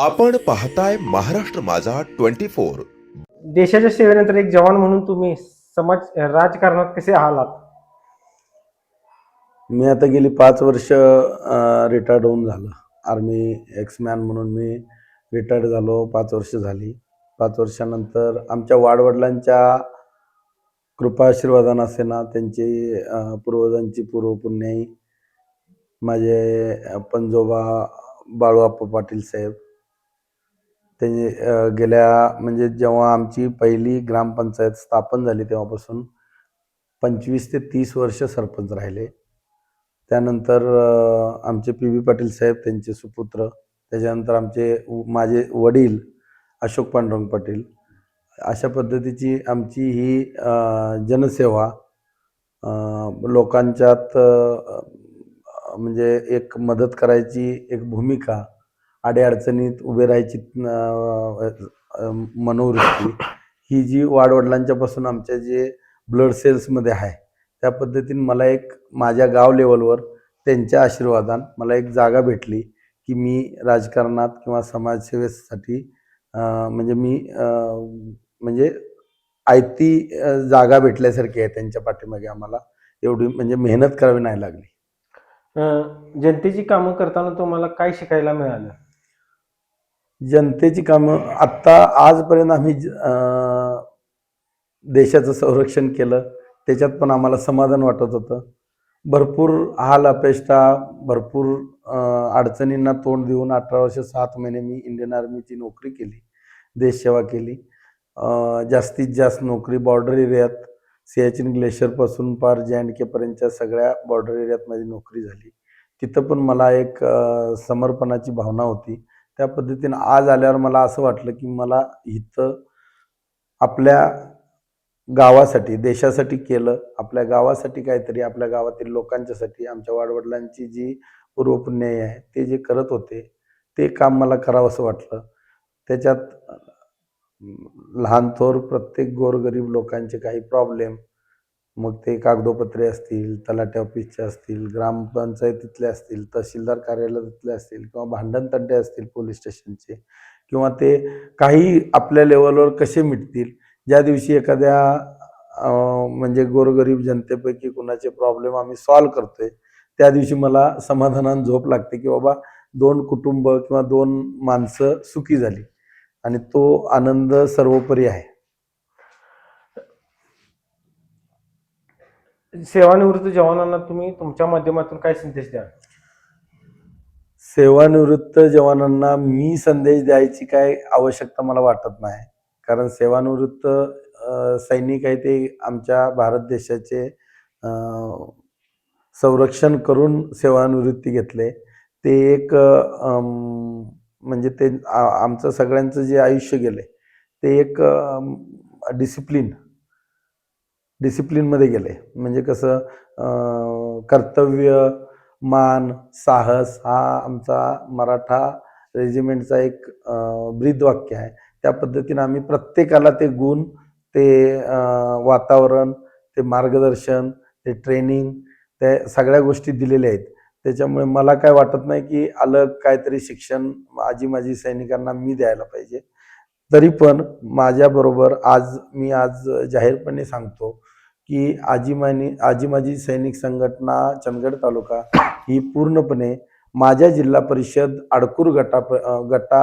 आपण पाहताय महाराष्ट्र माझा ट्वेंटी फोर. देशाच्या सेवेनंतर एक जवान म्हणून तुम्ही समाज राजकारणात कसे आलात मी आता गेली पाच वर्ष रिटायर्ड होऊन झालं. आर्मी एक्समॅन म्हणून मी रिटायर्ड झालो पाच वर्ष झाली. पाच वर्षानंतर आमच्या वाडवडिलांच्या कृपा आशीर्वादानं असे ना त्यांची पूर्वजांची पूर्वपुण्याई माझे पंजोबा बाळूआप्पा पाटील साहेब ते गेल्या म्हणजे जेव्हा आमची पहिली ग्रामपंचायत स्थापन झाली तेव्हापासून पंचवीस ते तीस वर्ष सरपंच राहिले. त्यानंतर आमचे पी व्ही पाटील साहेब त्यांचे सुपुत्र त्याच्यानंतर आमचे माझे वडील अशोक पांडुरंग पाटील. अशा पद्धतीची आमची ही जनसेवा लोकांच्यात म्हणजे एक मदत करायची एक भूमिका अडीअडचणीत उभे राहायची मनोवृत्ती ही जी वाडवडिलांच्यापासून आमच्या जे ब्लड सेल्समध्ये आहे त्या पद्धतीने मला एक माझ्या गाव लेवलवर त्यांच्या आशीर्वादान मला एक जागा भेटली की मी राजकारणात किंवा समाजसेवेसाठी म्हणजे मी म्हणजे आयती जागा भेटल्यासारखी आहे त्यांच्या पाठीमागे आम्हाला. एवढी म्हणजे मेहनत करावी नाही लागली. जनतेची कामं करताना तुम्हाला काय शिकायला मिळालं? जनतेची कामं आत्ता आजपर्यंत आम्ही ज- देशाचं संरक्षण केलं. त्याच्यात पण आम्हाला समाधान वाटत होतं. भरपूर हाल अपेष्टा भरपूर अडचणींना तोंड देऊन अठरा वर्ष सात महिने मी इंडियन आर्मीची नोकरी केली देशसेवा केली. जास्तीत जास्त नोकरी बॉर्डर एरियात सियाचिन ग्लेशियरपासून पार जे अँड केपर्यंतच्या सगळ्या बॉर्डर एरियात माझी नोकरी झाली. तिथं पण मला एक समर्पणाची भावना होती. त्या पद्धतीनं आज आल्यावर मला असं वाटलं की मला इथं आपल्या गावासाठी देशासाठी केलं आपल्या गावासाठी काहीतरी आपल्या गावातील लोकांच्यासाठी आमच्या वाडवडिलांची जी पूर्वपुण्याई आहे ते जे करत होते ते काम मला करावंसं वाटलं. त्याच्यात लहानथोर लहान थोर प्रत्येक गोरगरीब लोकांचे काही प्रॉब्लेम मग ते कागदोपत्रे असतील तलाट्या ऑफिसचे असतील ग्रामपंचायतीतले असतील तहसीलदार कार्यालयातले असतील किंवा भांडण तड्डे असतील पोलीस स्टेशनचे किंवा ते काही आपल्या लेवलवर कसे मिटतील? ज्या दिवशी एखाद्या म्हणजे गोरगरीब जनतेपैकी कुणाचे प्रॉब्लेम आम्ही सॉल्व करतोय त्या दिवशी मला समाधानानं झोप लागते की बाबा दोन कुटुंब किंवा दोन माणसं सुखी झाली आणि तो आनंद सर्वोपरी आहे. सेवानिवृत्त जवानांना तुम्ही तुमच्या माध्यमातून काय संदेश द्या सेवानिवृत्त जवानांना मी संदेश द्यायची काय आवश्यकता मला वाटत नाही. कारण सेवानिवृत्त सैनिक आहे ते आमच्या भारत देशाचे संरक्षण करून सेवानिवृत्ती घेतले. ते एक म्हणजे ते आमचं सगळ्यांचं जे आयुष्य गेले ते एक डिसिप्लिन डिसिप्लिनमध्ये गेले. म्हणजे कसं कर्तव्य मान साहस हा आमचा मराठा रेजिमेंटचा एक ब्रीद वाक्य आहे. त्या पद्धतीनं आम्ही प्रत्येकाला ते गुण ते वातावरण ते मार्गदर्शन ते ट्रेनिंग ते सगळ्या गोष्टी दिलेल्या आहेत. त्याच्यामुळे मला काय वाटत नाही की अलग काहीतरी शिक्षण आजी माझी सैनिकांना मी द्यायला पाहिजे. तरी पण माझ्याबरोबर आज मी आज जाहीरपणे सांगतो की आजीमानी आजीमाजी सैनिक संघटना चंदगड तालुका ही पूर्णपणे माझ्या जिल्हा परिषद आडकूर गटा गटा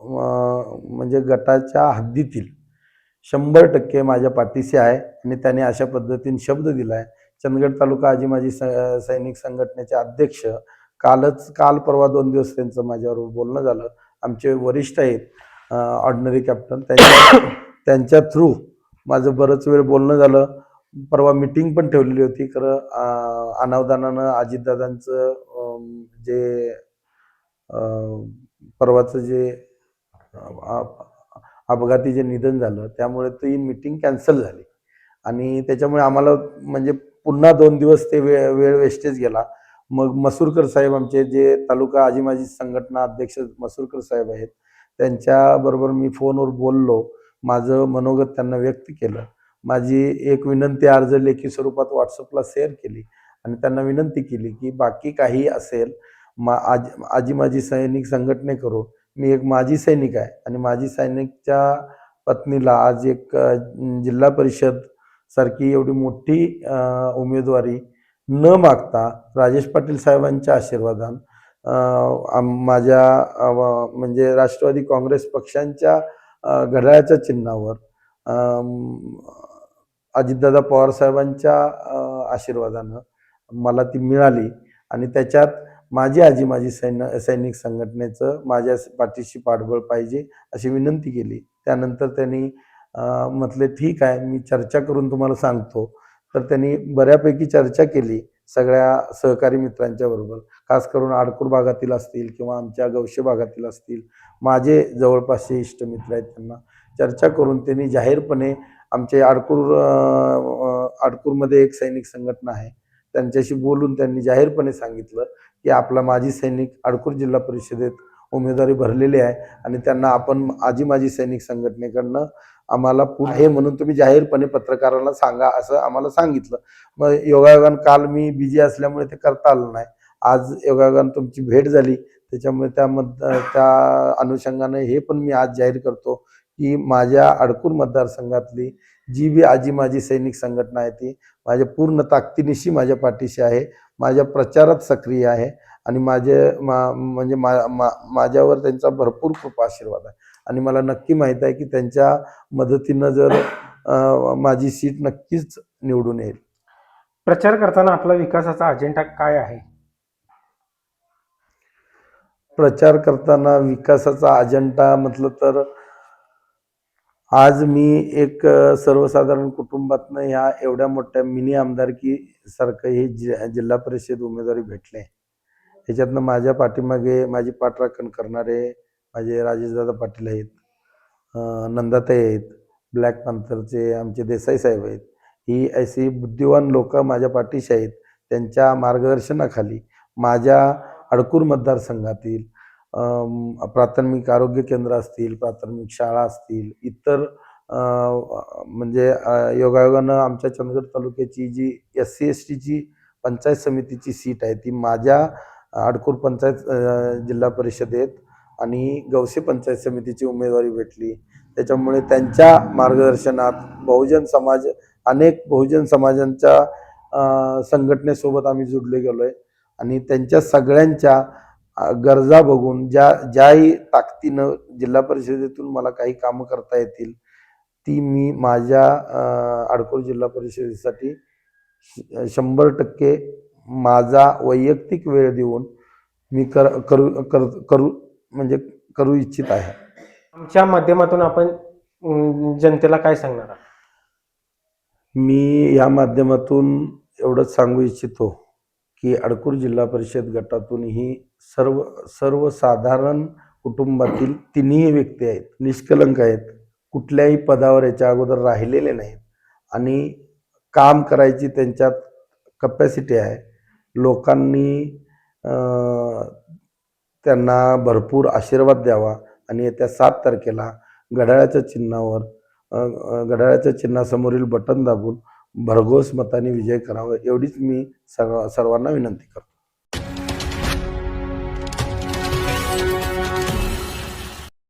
म्हणजे गटाच्या हद्दीतील शंभर टक्के माझ्या पाठीशी आहे आणि त्याने अशा पद्धतीने शब्द दिला आहे चंदगड तालुका आजीमाजी स- सैनिक संघटनेचे अध्यक्ष कालच काल परवा दोन दिवस त्यांचं माझ्याबरोबर बोलणं झालं. आमचे वरिष्ठ आहेत. ऑर्डिनरी कॅप्टन त्यांच्या त्यांच्या थ्रू माझं बरंच वेळ बोलणं झालं. परवा मिटिंग पण ठेवलेली होती. खरं अनावधानानं अजितदादांचं जे परवाचं जे अपघाती जे निधन झालं त्यामुळे ती मिटिंग कॅन्सल झाली. आणि त्याच्यामुळे आम्हाला म्हणजे पुन्हा दोन दिवस ते वे वेळ वेस्टेज गेला. मग मसूरकर साहेब आमचे जे तालुका आजीमाजी संघटना अध्यक्ष मसूरकर साहेब आहेत त्यांच्याबरोबर मी फोनवर बोललो. माझं मनोगत त्यांना व्यक्त केलं. माझी एक विनंती अर्ज लेखी स्वरूपात व्हॉट्सअपला शेअर केली आणि त्यांना विनंती केली की बाकी काही असेल मा आज आजी माझी सैनिक संघटनेकरून मी एक माजी सैनिक आहे आणि माजी सैनिकच्या पत्नीला आज एक जिल्हा परिषद सारखी एवढी मोठी उमेदवारी न मागता राजेश पाटील साहेबांच्या आशीर्वादान माझ्या म्हणजे राष्ट्रवादी काँग्रेस पक्षांच्या घड्याळ्याच्या घड्याळाच्या चिन्हावर अजितदादा पवार साहेबांच्या आशीर्वादानं मला ती मिळाली. आणि त्याच्यात माझी आजी माझी सैन सैनिक संघटनेचं माझ्या पाठीशी पाठबळ पाहिजे अशी विनंती केली. त्यानंतर त्यांनी म्हटले ठीक आहे मी चर्चा करून तुम्हाला सांगतो. तर त्यांनी बऱ्यापैकी चर्चा केली. सगळ्या सहकारी मित्रांच्या बरोबर खास करून आडकूर भागातील असतील किंवा आमच्या गवशे भागातील असतील माझे जवळपासचे इष्टमित्र आहेत त्यांना चर्चा करून त्यांनी जाहीरपणे आमचे आडकूर आडकूरमध्ये एक सैनिक संघटना आहे त्यांच्याशी बोलून त्यांनी जाहीरपणे सांगितलं की आपला माजी सैनिक आडकूर जिल्हा परिषदेत उमेदवारी भरलेली आहे आणि त्यांना आपण आजी माजी सैनिक संघटनेकडनं आम्हाला पुढे हे म्हणून तुम्ही जाहीरपणे पत्रकारांना सांगा असं आम्हाला सांगितलं. मग योगायोगान काल मी बिझी असल्यामुळे ते करता आलं नाही. आज योगायोगान तुमची भेट झाली. त्याच्यामुळे त्यामध त्या अनुषंगाने हे पण मी आज जाहीर करतो की माझ्या अडकूर मतदारसंघातली जी बी आजी माझी सैनिक संघटना आहे ती माझ्या पूर्ण ताकदीनिशी माझ्या पाठीशी आहे. माझ्या प्रचारात सक्रिय आहे. आणि माझे मा म्हणजे मा मा माझ्यावर त्यांचा भरपूर कृपा आशीर्वाद आहे. आणि मला नक्की माहीत आहे की त्यांच्या मदतीनं जर माझी सीट नक्कीच निवडून येईल. प्रचार करताना आपला विकासाचा अजेंडा काय आहे? प्रचार करताना विकासाचा अजेंडा म्हटलं तर आज मी एक सर्वसाधारण कुटुंबातनं ह्या एवढ्या मोठ्या मिनी आमदारकी सारखं हे जि जिल्हा परिषद उमेदवारी भेटले. ह्याच्यातनं माझ्या पाठीमागे माझी पाठराखण करणारे माझे राजेशदादा पाटील आहेत नंदाताई आहेत ब्लॅक पॅन्थरचे आमचे देसाई साहेब आहेत ही अशी बुद्धिवान लोक माझ्या पाठीशी आहेत त्यांच्या मार्गदर्शनाखाली माझ्या अडकूर मतदारसंघातील प्राथमिक आरोग्य केंद्र असतील प्राथमिक शाळा असतील इतर म्हणजे योगायोगानं आमच्या चंदगड तालुक्याची जी एस सी एस टीची पंचायत समितीची सीट आहे ती माझ्या आडकूर पंचायत जिल्हा परिषदेत आणि गवसे पंचायत समितीची उमेदवारी भेटली. त्याच्यामुळे त्यांच्या मार्गदर्शनात बहुजन समाज अनेक बहुजन समाजांच्या संघटनेसोबत आम्ही जुडले गेलो आहे आणि त्यांच्या सगळ्यांच्या गरजा बघून ज्या ज्याही ताकदीनं जिल्हा परिषदेतून मला काही कामं करता येतील ती मी माझ्या अ, आडकोर जिल्हा परिषदेसाठी श- शंभर टक्के माझा वैयक्तिक वेळ देऊन मी कर करू कर करू म्हणजे करू इच्छित आहे आमच्या माध्यमातून आपण अं, जनतेला काय सांगणार आहात? मी या माध्यमातून एवढंच सांगू इच्छितो की अडकूर जिल्हा परिषद गटातून ही सर्व सर्वसाधारण कुटुंबातील तिन्ही व्यक्ती आहेत निष्कलंक आहेत कुठल्याही पदावर याच्या अगोदर राहिलेले नाहीत आणि काम करायची त्यांच्यात कपॅसिटी आहे लोकांनी त्यांना भरपूर आशीर्वाद द्यावा आणि येत्या सात तारखेला घड्याळाच्या चिन्हावर घड्याळाच्या चिन्हासमोरील बटन दाबून भरघोस मताने विजय करावा एवढीच मी सर्व सर्वांना विनंती करतो.